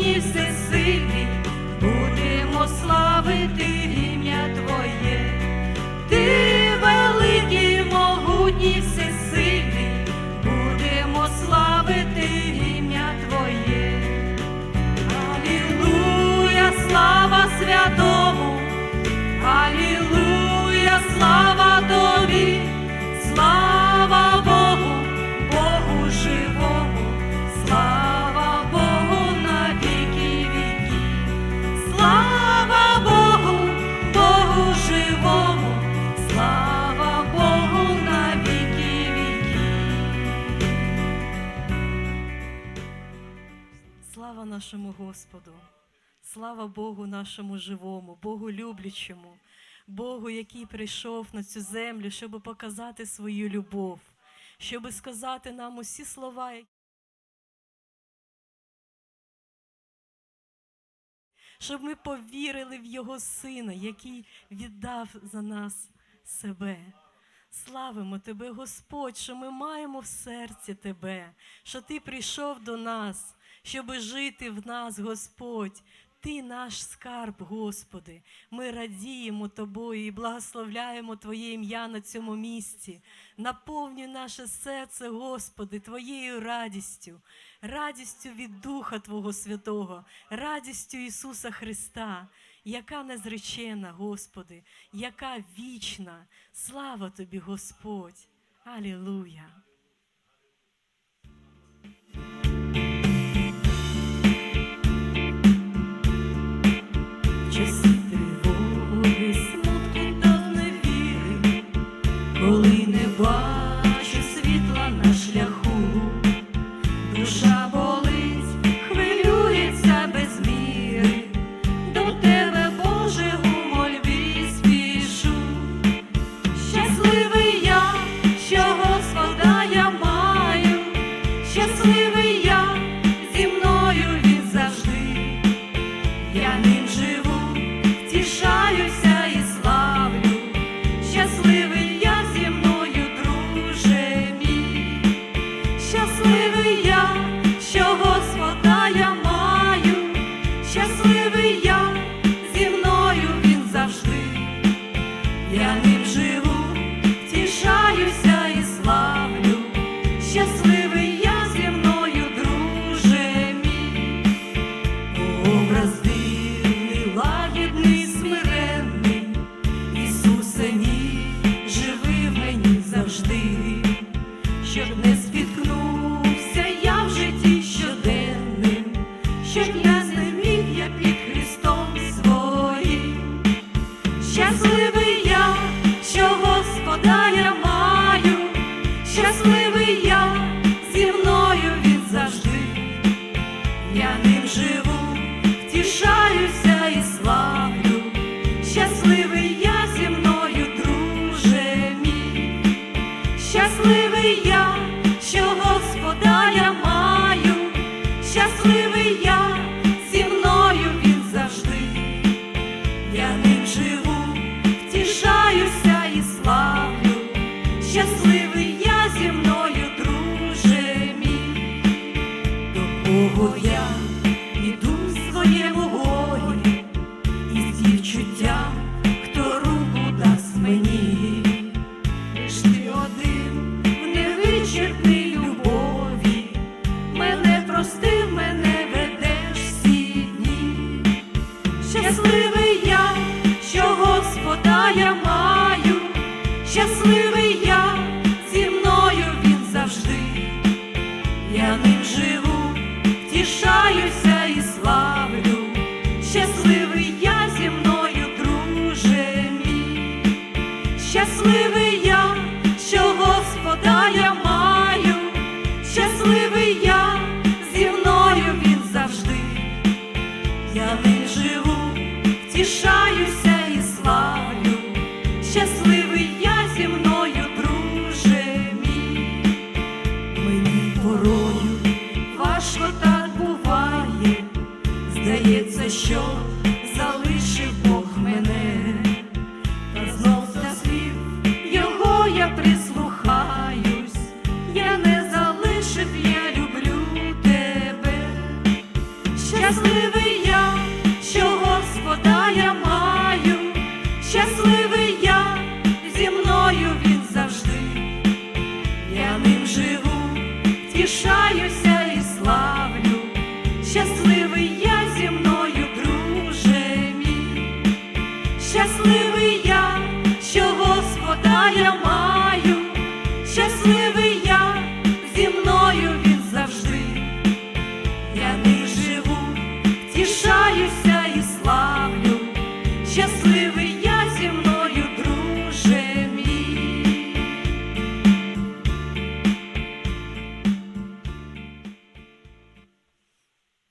могутні всесильні, будемо славні. Слава нашому Господу, слава Богу нашому живому, Богу люблячому, Богу, який прийшов на цю землю, щоб показати свою любов, щоб сказати нам усі слова, щоб ми повірили в Його Сина, який віддав за нас себе. Славимо Тебе, Господь, що ми маємо в серці Тебе, що Ти прийшов до нас щоб жити в нас, Господь. Ти наш скарб, Господи, ми радіємо Тобою і благословляємо Твоє ім'я на цьому місці. Наповнюй наше серце, Господи, Твоєю радістю, радістю від Духа Твого Святого, радістю Ісуса Христа, яка незречена, Господи, яка вічна. Слава Тобі, Господь! Алілуя! часи тривоги, смутку та коли не бачу. bringing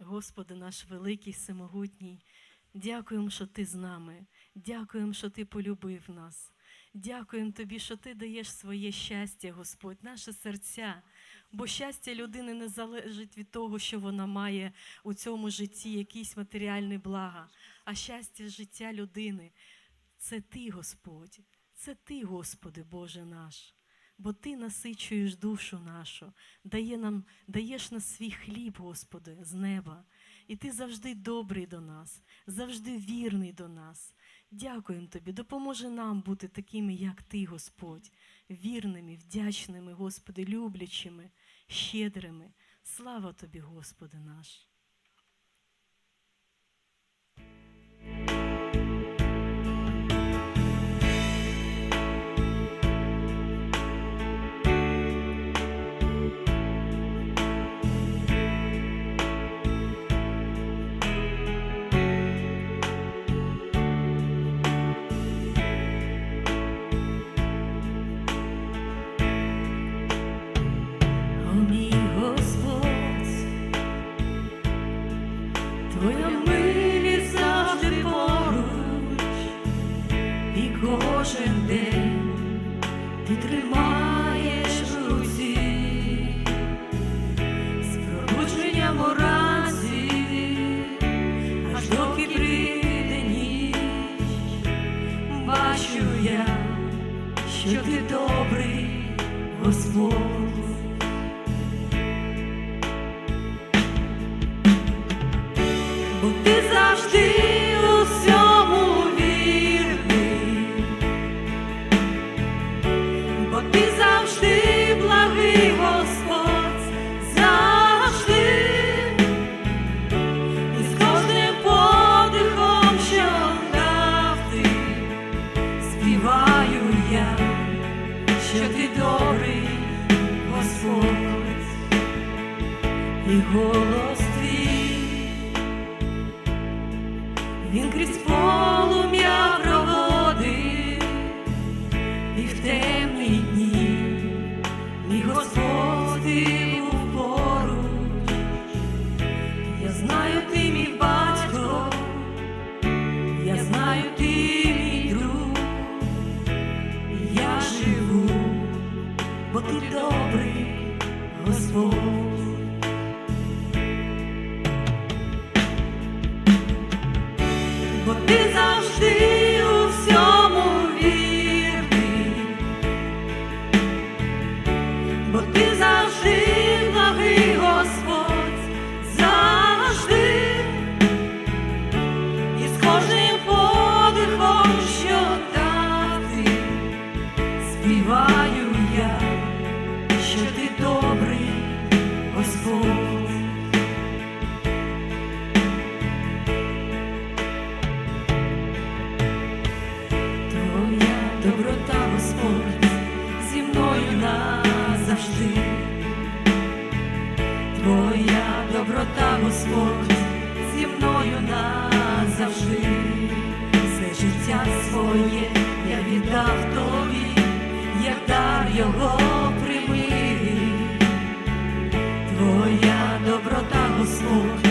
Господи наш великий всемогутній, дякуємо, що Ти з нами. Дякуємо, що Ти полюбив нас. Дякуємо Тобі, що Ти даєш своє щастя, Господь, наше серця. Бо щастя людини не залежить від того, що вона має у цьому житті, якісь матеріальні блага, а щастя життя людини це Ти, Господь, це Ти, Господи, Боже наш. Бо Ти насичуєш душу нашу, дає нам, даєш нас свій хліб, Господи, з неба. І Ти завжди добрий до нас, завжди вірний до нас. Дякуємо Тобі, допоможи нам бути такими, як Ти, Господь, вірними, вдячними, Господи, люблячими, щедрими. Слава Тобі, Господи наш. Бо ти своє я віддав тобі, як дар його прийми. Твоя доброта, Господь,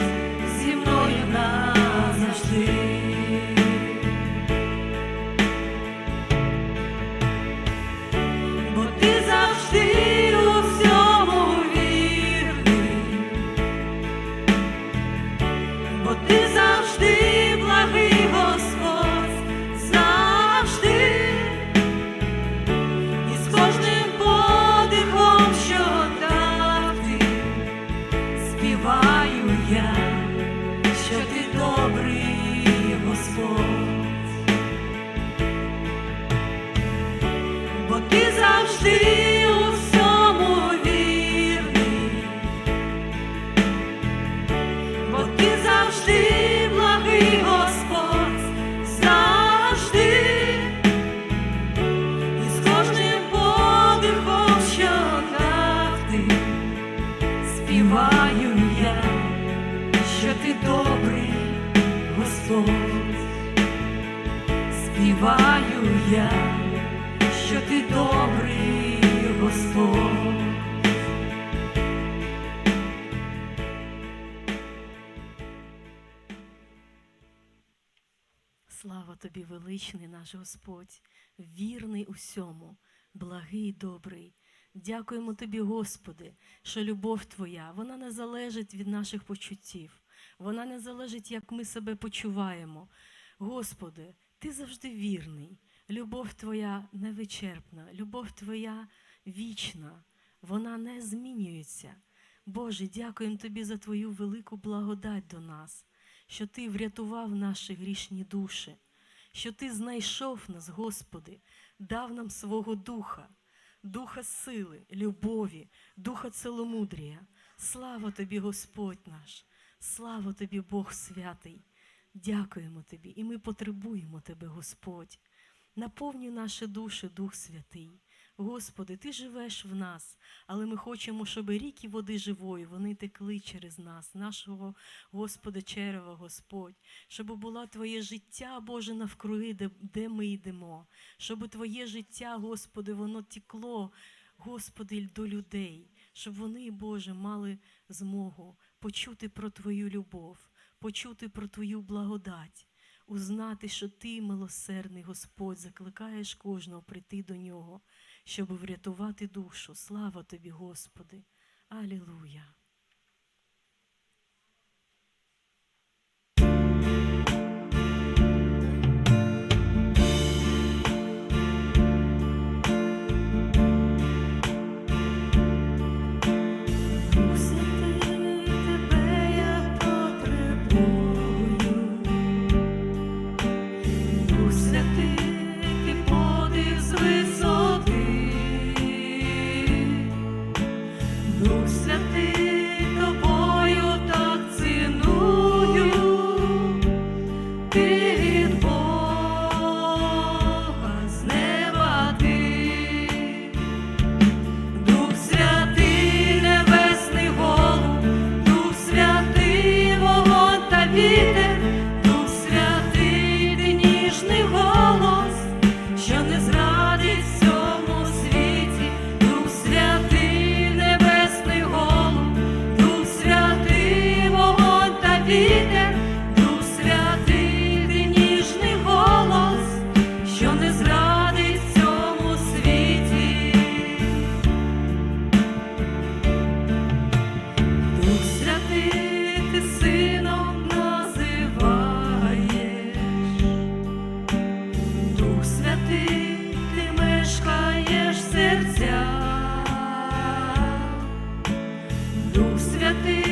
Слава тобі, величний наш Господь, вірний усьому, благий, добрий. Дякуємо тобі, Господи, що любов Твоя, вона не залежить від наших почуттів, вона не залежить, як ми себе почуваємо. Господи, Ти завжди вірний. Любов Твоя невичерпна, любов Твоя вічна, вона не змінюється. Боже, дякуємо Тобі за Твою велику благодать до нас, що Ти врятував наші грішні душі, що Ти знайшов нас, Господи, дав нам свого Духа, Духа сили, любові, Духа целомудрія. Слава Тобі, Господь наш, слава Тобі, Бог святий. Дякуємо Тобі, і ми потребуємо Тебе, Господь. Наповнюй наші душі, Дух Святий. Господи, Ти живеш в нас, але ми хочемо, щоб ріки води живої вони текли через нас, нашого Господа черева, Господь, щоб було Твоє життя, Боже, навкруги, де, де ми йдемо, щоб Твоє життя, Господи, воно тікло, Господи, до людей, щоб вони, Боже, мали змогу почути про Твою любов, почути про Твою благодать. Узнати, що ти, милосердний Господь, закликаєш кожного прийти до нього, щоб врятувати душу. Слава тобі, Господи. Алілуя. be Дух святий.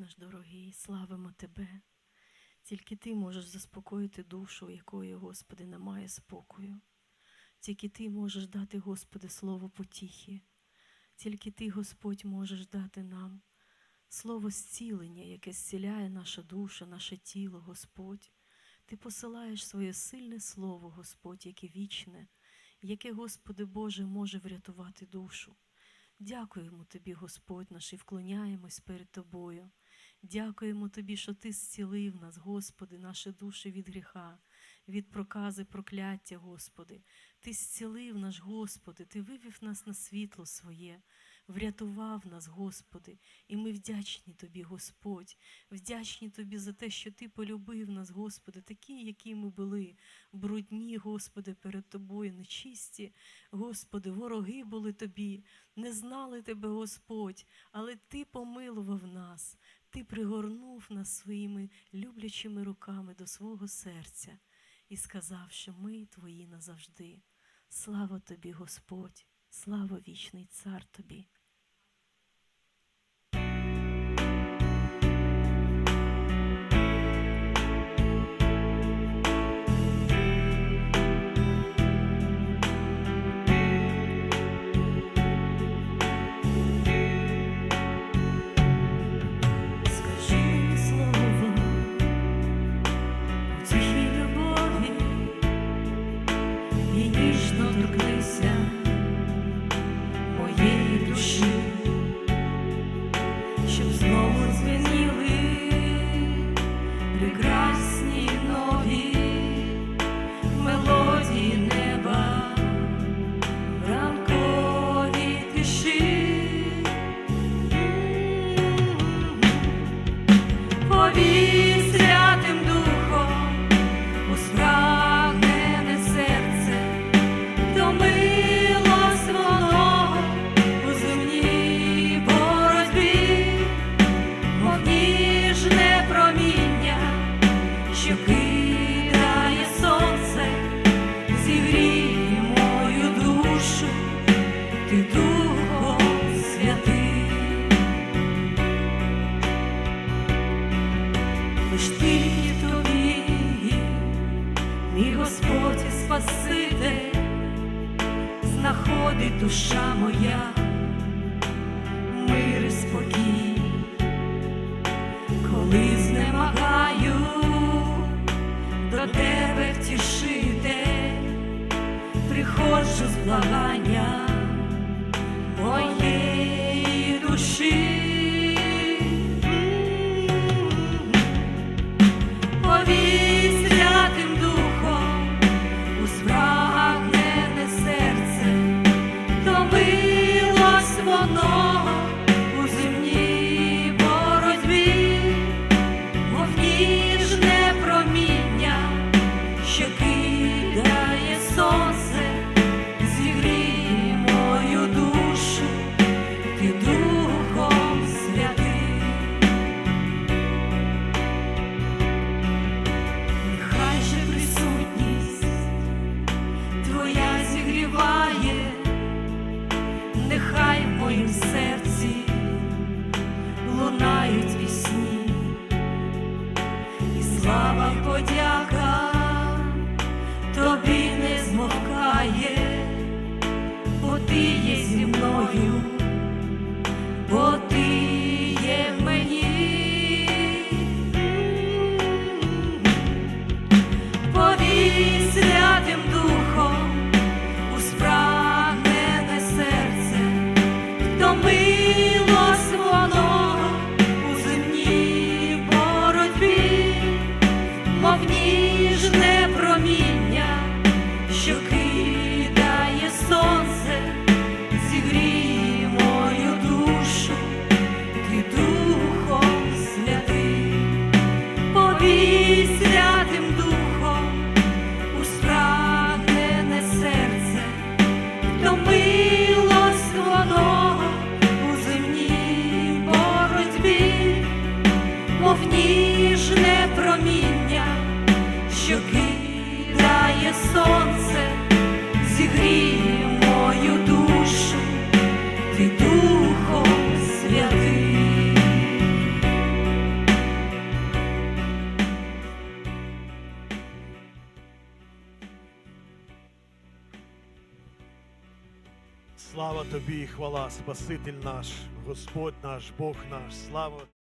Наш дорогий, славимо Тебе. Тільки Ти можеш заспокоїти душу, якої, Господи, немає спокою. Тільки Ти можеш дати, Господи, слово потіхи. Тільки Ти, Господь, можеш дати нам слово зцілення, яке зціляє наша душа, наше тіло, Господь. Ти посилаєш своє сильне слово, Господь, яке вічне, яке, Господи Боже, може врятувати душу. Дякуємо Тобі, Господь наш, і вклоняємось перед Тобою. Дякуємо Тобі, що Ти зцілив нас, Господи, наші душі від гріха, від прокази, прокляття, Господи. Ти зцілив наш, Господи, Ти вивів нас на світло своє, врятував нас, Господи, і ми вдячні Тобі, Господь, вдячні Тобі за те, що Ти полюбив нас, Господи, такі, які ми були, брудні, Господи, перед Тобою, нечисті, Господи, вороги були Тобі, не знали Тебе, Господь, але Ти помилував нас, Ти пригорнув нас своїми люблячими руками до свого серця і сказав, що ми Твої назавжди. Слава Тобі, Господь, слава вічний цар Тобі. Лиш тільки тобі, мій Господь і Спаситель, знаходить душа моя, мир і спокій, коли знемагаю до тебе втішити, приходжу з благання моєї душі. sonho. Botar сонце зігріє мою душу, ти духом святий. Слава тобі, і хвала, Спаситель наш, Господь наш, Бог наш, слава.